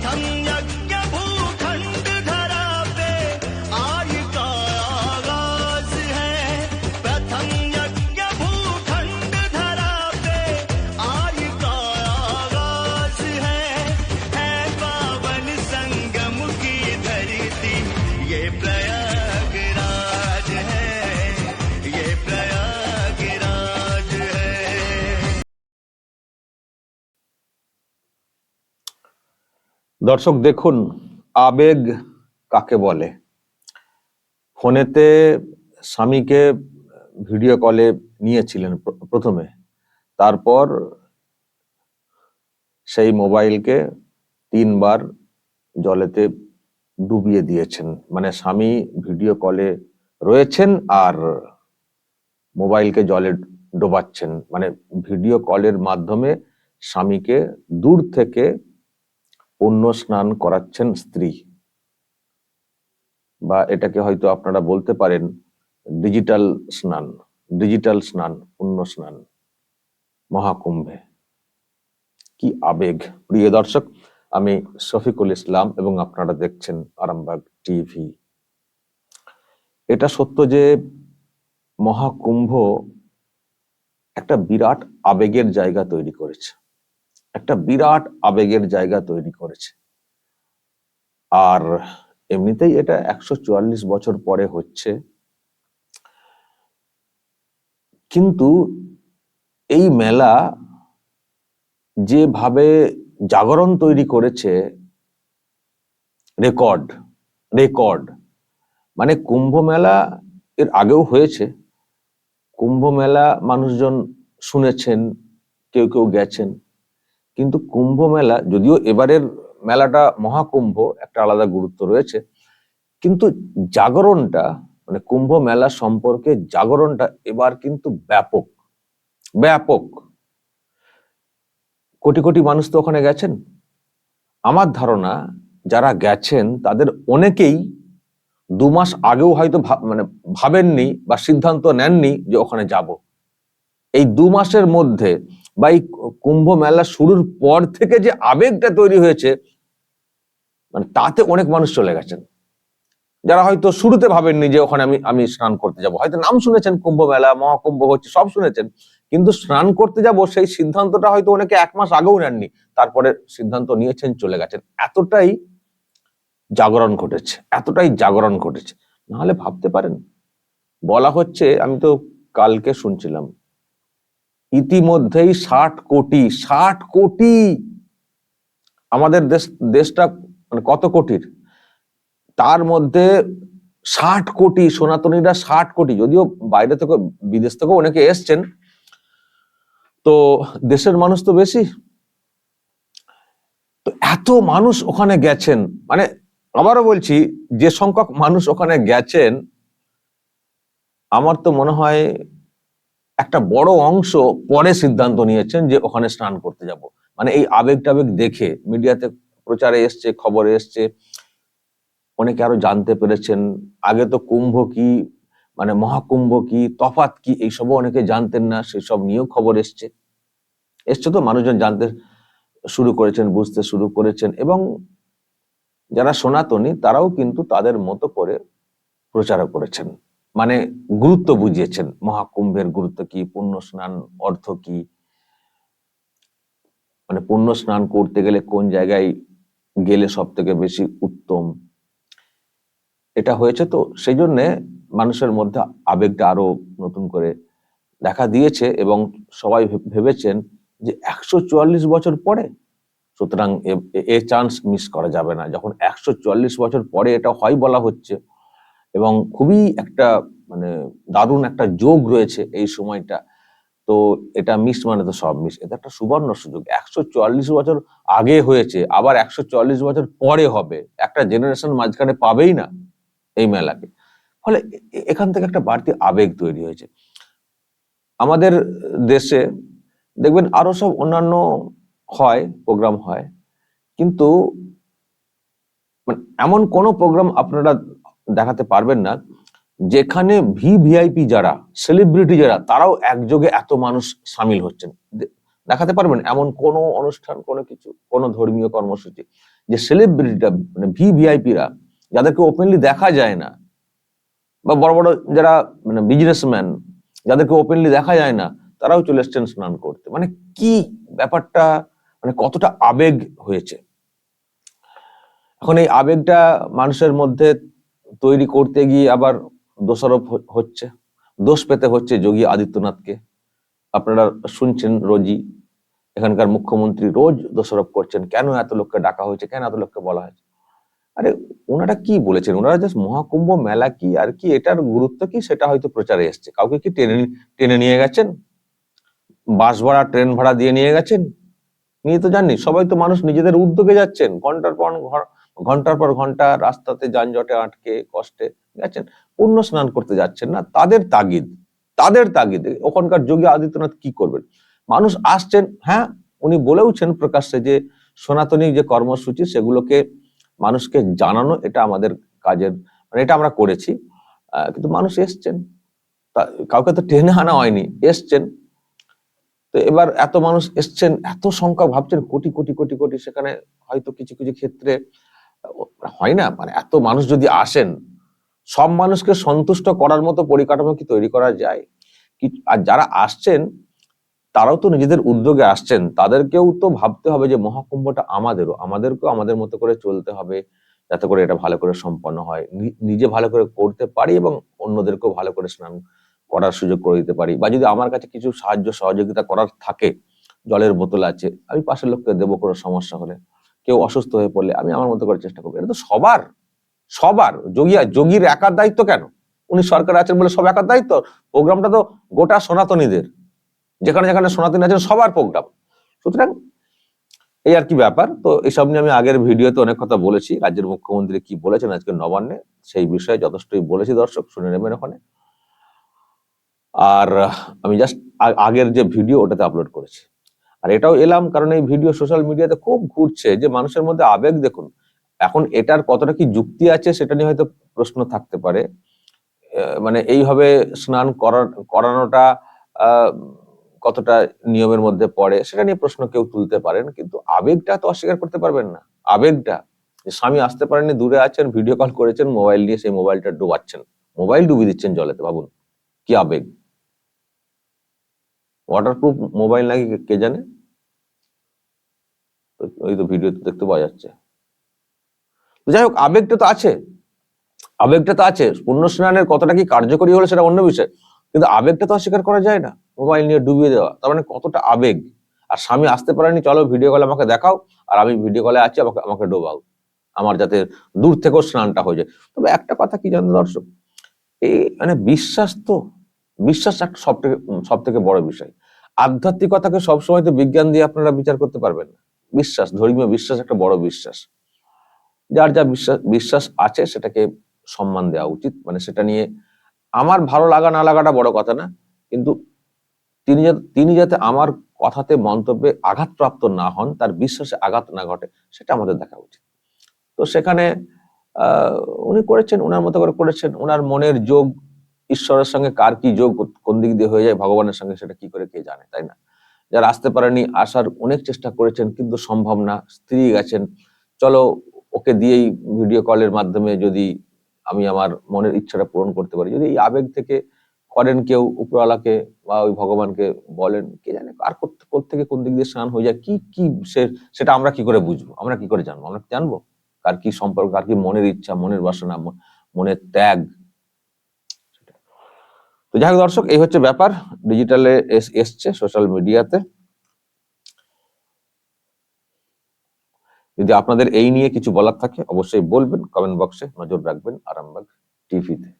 たん দর্শক, দেখুন, আবেগ কাকে বলে? ফোনেতে স্বামীকে ভিডিও কলে নিয়েছিলেন প্রথমে। তারপর সেই মোবাইলকে তিনবার জলেতে ডুবিয়ে দিয়েছেন। মানে স্বামী ভিডিও কলে রয়েছেন আর মোবাইলকে জলে ডোবাচ্ছেন। মানে ভিডিও কলের মাধ্যমে স্বামীকে দূর থেকে পুণ্য স্নান করাচ্ছেন স্ত্রী। বা এটাকে হয়তো আপনারা বলতে পারেন ডিজিটাল স্নান ডিজিটাল স্নান পুণ্য স্নান মহাকুম্ভে। কি আবেগ। প্রিয় দর্শক, আমি শফিকুল ইসলাম এবং আপনারা দেখছেন আরামবাগ টিভি। এটা সত্য যে মহাকুম্ভ একটা বিরাট আবেগের জায়গা তৈরি করেছে। একটা বিরাট আবেগের জায়গা তৈরি করেছে। আর এমনিতেই এটা একশো চুয়াল্লিশ বছর পরে হচ্ছে। কিন্তু এই মেলা যেভাবে জাগরণ তৈরি করেছে, রেকর্ড রেকর্ড মানে কুম্ভ মেলা এর আগেও হয়েছে। কুম্ভ মেলা মানুষজন শুনেছেন, কেউ কেউ গেছেন। কিন্তু কুম্ভ মেলা, যদিও এবারের মেলাটা মহাকুম্ভ, একটা আলাদা গুরুত্ব রয়েছে, কিন্তু জাগরণটা মানে কুম্ভ মেলা সম্পর্কে জাগরণটা এবার কিন্তু ব্যাপক ব্যাপক। কোটি কোটি মানুষ তো ওখানে গেছেন। আমার ধারণা, যারা গেছেন, তাদের অনেকেই দু মাস আগেও হয়তো মানে ভাবেননি বা সিদ্ধান্ত নেননি যে ওখানে যাব। এই দু মাসের মধ্যে বা এই কুম্ভ মেলা শুরুর পর থেকে যে আবেগটা তৈরি হয়েছে মানে তাতে অনেক মানুষ চলে গেছেন। যারা হয়তো শুরুতে ভাবেননি যে ওখানে আমি আমি স্নান করতে যাব। হয়তো নাম শুনেছেন, কুম্ভ মেলা, মহাকুম্ভ হচ্ছে, সব শুনেছেন। কিন্তু স্নান করতে যাব, সেই সিদ্ধান্তটা হয়তো অনেকে এক মাস আগেও নেননি। তারপরে সিদ্ধান্ত নিয়েছেন, চলে গেছেন। এতটাই জাগরণ ঘটেছে, এতটাই জাগরণ ঘটেছে। নাহলে ভাবতে পারেন। বলা হচ্ছে, আমি তো কালকে শুনছিলাম ইতিমধ্যেই ষাট কোটি ষাট কোটি! আমাদের দেশ, দেশটা মানে কত কোটির? তার মধ্যে ষাট কোটি, সনাতনীরা ষাট কোটি, যদিও বাইরে থেকে, বিদেশ থেকেও অনেকে এসছেন। তো দেশের মানুষ তো বেশি। তো এত মানুষ ওখানে গেছেন মানে আবারও বলছি, যে সংখ্যক মানুষ ওখানে গেছেন, আমার তো মনে হয় একটা বড় অংশ পরে সিদ্ধান্ত নিয়েছেন যে ওখানে স্নান করতে যাব। মানে এই আবেগ টাবেগ দেখে মিডিয়াতে প্রচারে এসছে, খবরে এসছে, অনেকে আরও জানতে পেরেছেন, আগে তো কুম্ভ কি মানে মহাকুম্ভ কি তফাত কি, এইসবও অনেকে জানতেন না, সেসব নিয়েও খবর এসছে। এসছে তো মানুষজন জানতে শুরু করেছেন, বুঝতে শুরু করেছেন এবং যারা সনাতনী তারাও কিন্তু তাদের মতো করে প্রচারও করেছেন। মানে গুরুত্ব বুঝিয়েছেন। মহাকুম্ভের গুরুত্ব কি? পুণ্য স্নান অর্থ কি? মানে পুণ্য স্নান করতে গেলে কোন জায়গায় গেলে সব থেকে বেশি উত্তম? এটা হয়েছে তো সেই জন্যে মানুষের মধ্যে আবেগটা আরও নতুন করে দেখা দিয়েছে এবং সবাই ভেবেছেন যে একশো চুয়াল্লিশ বছর পরে সুতরাং এ চান্স মিস করা যাবে না। যখন একশো চুয়াল্লিশ বছর পরে এটা হয় বলা হচ্ছে এবং খুবই একটা মানে দারুণ একটা যোগ রয়েছে এই সময়টা। তো এটা মিস মানে তো সব মিস এটা একটা সুবর্ণ সুযোগ। একশো চুয়াল্লিশ বছর আগে হয়েছে, আবার একশো চুয়াল্লিশ বছর পরে হবে। একটা জেনারেশন মাঝখানে পাবেই না এই মেলাকে। ফলে এখান থেকে একটা বাড়তি আবেগ তৈরি হয়েছে। আমাদের দেশে দেখবেন আরও সব অন্যান্য হয় প্রোগ্রাম হয়, কিন্তু মানে এমন কোনো প্রোগ্রাম আপনারা দেখাতে পারবেন না, যেখানে ভি ভিআইপি যারা সেলিব্রিটি যারা, তারাও একযোগে এত মানুষ সামিল হচ্ছেন। দেখাতে পারবেন এমন কোনো অনুষ্ঠান, কোনো কিছু, কোনো ধর্মীয় কর্মসূচি, যে সেলিব্রিটিটা মানে ভিভিআইপিরা যাদেরকে ওপেনলি দেখা যায় না, বা বড় বড় যারা মানে বিজনেসম্যান যাদেরকে ওপেনলি দেখা যায় না, তারাও চলে এসছেন স্নান করতে। মানে কি ব্যাপারটা মানে কতটা আবেগ হয়েছে? এখন এই আবেগটা মানুষের মধ্যে তৈরি করতে গিয়ে আবার দোষারোপ হচ্ছে। দোষ পেতে হচ্ছে যোগী আদিত্যনাথকে। আপনারা শুনছেন রোজই। এখানকার মুখ্যমন্ত্রী রোজ দোষারোপ করছেন। কেন এত লোককে ডাকা হয়েছে? কেন এত লোককে বলা হয়েছে? আরে, ওনারা কি বলেছেন? ওনারা জাস্ট মহাকুম্ভ মেলা কি? আর কি এটার গুরুত্ব কি? সেটা হয়তো প্রচারে এসছে। কাউকে কি টেনে টেনে নিয়ে গেছেন? বাস ভাড়া, ট্রেন ভাড়া দিয়ে নিয়ে গেছেন? নিয়ে তো জাননি সবাই তো মানুষ নিজেদের উদ্যোগে যাচ্ছেন। ঘণ্টার পর ঘণ্টার পর ঘণ্টা রাস্তাতে যানজটে আটকে, কষ্টে গেছেন পুণ্য স্নান করতে যাচ্ছেন না, তাদের তাগিদ, তাদের তাগিদে। ওখানকার যোগী আদিত্যনাথ কি করবেন? মানুষ আসছেন হ্যাঁ উনি বলেওছেন প্রকাশ্যে যে সনাতনী যে কর্মসূচি, সেগুলোকে মানুষকে জানানো এটা আমাদের কাজের মানে এটা আমরা করেছি কিন্তু মানুষ এসছেন। কাউকে তো টেনে আনা হয়নি, এসছেন। তো এবার এত মানুষ এসছেন, এত সংখ্যা ভাবছেন, কোটি কোটি কোটি কোটি, সেখানে হয়তো কিছু কিছু ক্ষেত্রে হয় না? মানে এত মানুষ যদি আসেন, সব মানুষকে সন্তুষ্ট করার মতো পরিকাঠামো কি তৈরি করা যায়? কি, আর যারা আসছেন, তারাও তো নিজেদের উদ্যোগে আসছেন, তাদেরকেও তো ভাবতে হবে যে মহাকুম্ভটা আমাদেরও, আমাদেরকেও আমাদের মতো করে চলতে হবে যাতে করে এটা ভালো করে সম্পন্ন হয়। নিজে ভালো করে করতে পারি এবং অন্যদেরকেও ভালো করে স্নান করার সুযোগ করে দিতে পারি। বা যদি আমার কাছে কিছু সাহায্য, সহযোগিতা করার থাকে, জলের বোতল আছে, আমি পাশের লোককে দেবো কোনো সমস্যা হলে। কেউ অসুস্থ হয়ে পড়লে আমি আমার মতো করে চেষ্টা করব। এটা তো সবার সবার। যোগিয়া, যোগীর একার দায়িত্ব কেন? উনি সরকার আছেন বলে সব একার দায়িত্ব। প্রোগ্রামটা তো গোটা সনাতনীদের। যেখানে যেখানে সনাতনী আছেন, সবার প্রোগ্রাম। সুতরাং এই আর কি ব্যাপার? তো এসব নিয়ে আমি আগের ভিডিওতে অনেক কথা বলেছি। রাজ্যের মুখ্যমন্ত্রী কি বলেছেন আজকে নবান্নে, সেই বিষয়ে যথেষ্টই বলেছি দর্শক, শুনে নেবেন ওখানে। আর আমি জাস্ট আগের যে ভিডিও ওটাতে আপলোড করেছি। আর এটাও এলাম কারণ এই ভিডিও সোশ্যাল মিডিয়াতে খুব ঘুরছে যে মানুষের মধ্যে আবেগ দেখুন, এখন এটার কতটা কি যুক্তি আছে সেটা নিয়ে হয়তো প্রশ্ন থাকতে পারে। মানে এইভাবে স্নান করানোটা কতটা নিয়মের মধ্যে পড়ে সেটা নিয়ে প্রশ্ন কেউ তুলতে পারেন, কিন্তু আবেগটা তো অস্বীকার করতে পারবেন না। আবেগটা স্বামী আসতে পারেননি দূরে আছেন ভিডিও কল করেছেন মোবাইল নিয়ে সেই মোবাইলটা ডুবাচ্ছেন। মোবাইল ডুবিয়ে দিচ্ছেন জলেতে, ভাবুন, কি আবেগ। ওয়াটারপ্রুফ মোবাইল নাকি কে- জানে? ওই তো ভিডিও দেখতে পাওয়া যাচ্ছে। যাই হোক, আবেগটা তো আছে। আবেগটা তো আছে। পুণ্য স্নানের কতটা কি কার্যকরী হলো সেটা অন্য বিষয়। কিন্তু আবেগটা তো অস্বীকার করা যায় না। মোবাইল নিয়ে ডুবিয়ে দেওয়া। তার মানে কতটা আবেগ। আর স্বামী আসতে পারেনি, চলো ভিডিও কলে আমাকে দেখাও। আর আমি ভিডিও কলে আছি, আমাকে আমাকে ডোবাও। আমার যাতে দূর থেকেও স্নানটা হয়ে যায়। তবে একটা কথা কি জানো দর্শক? এই মানে বিশ্বাস তো বিশ্বাস একটা সব থেকে সব থেকে বড় বিষয়। আধ্যাত্মিকতাকে সবসময় তো বিজ্ঞান দিয়ে আপনারা বিচার করতে পারবেন না। বিশ্বাস, ধর্মীয় বিশ্বাস একটা বড় বিশ্বাস। যার যা বিশ্বাস বিশ্বাস আছে সেটাকে সম্মান দেওয়া উচিত। মানে সেটা নিয়ে আমার ভালো লাগা না লাগাটা বড় কথা না, কিন্তু তিনি তিনি যাতে আমার কথাতে মন্তব্যে আঘাতপ্রাপ্ত না হন, তার বিশ্বাসে আঘাত না ঘটে, সেটা আমাদের দেখা উচিত। তো সেখানে উনি করেছেন ওনার মতো করে করেছেন ওনার মনের যোগ ঈশ্বরের সঙ্গে কার কি যোগ, কোন দিক দিয়ে হয়ে যায়, ভগবানের সঙ্গে সেটা কি করে কে জানে, তাই না? যারা আসতে পারেনি, আসার অনেক চেষ্টা করেছেন, কিন্তু সম্ভব না, স্ত্রী গেছেন, চলো ওকে দিয়েই ভিডিও কলের মাধ্যমে যদি আমি আমার মনের ইচ্ছাটা পূরণ করতে পারি। যদি এই আবেগ থেকে করেন কেউ, উপরওয়ালাকে বা ওই ভগবানকে বলেন, কে জানে আর থেকে কোন দিক দিয়ে স্নান হয়ে যায়, কি কি সে- সেটা আমরা কি করে বুঝব? আমরা কি করে জানব? আমরা জানব? কার কি সম্পর্ক, কার কি মনের ইচ্ছা, মনের বাসনা মনের ত্যাগ? যাই হোক দর্শক, এই হচ্ছে ব্যাপার। ডিজিটালে এসছে সোশ্যাল মিডিয়াতে। যদি আপনাদের এই নিয়ে কিছু বলার থাকে, অবশ্যই বলবেন, কমেন্ট বক্সে নজর রাখবেন, আরামবাগ টিভিতে।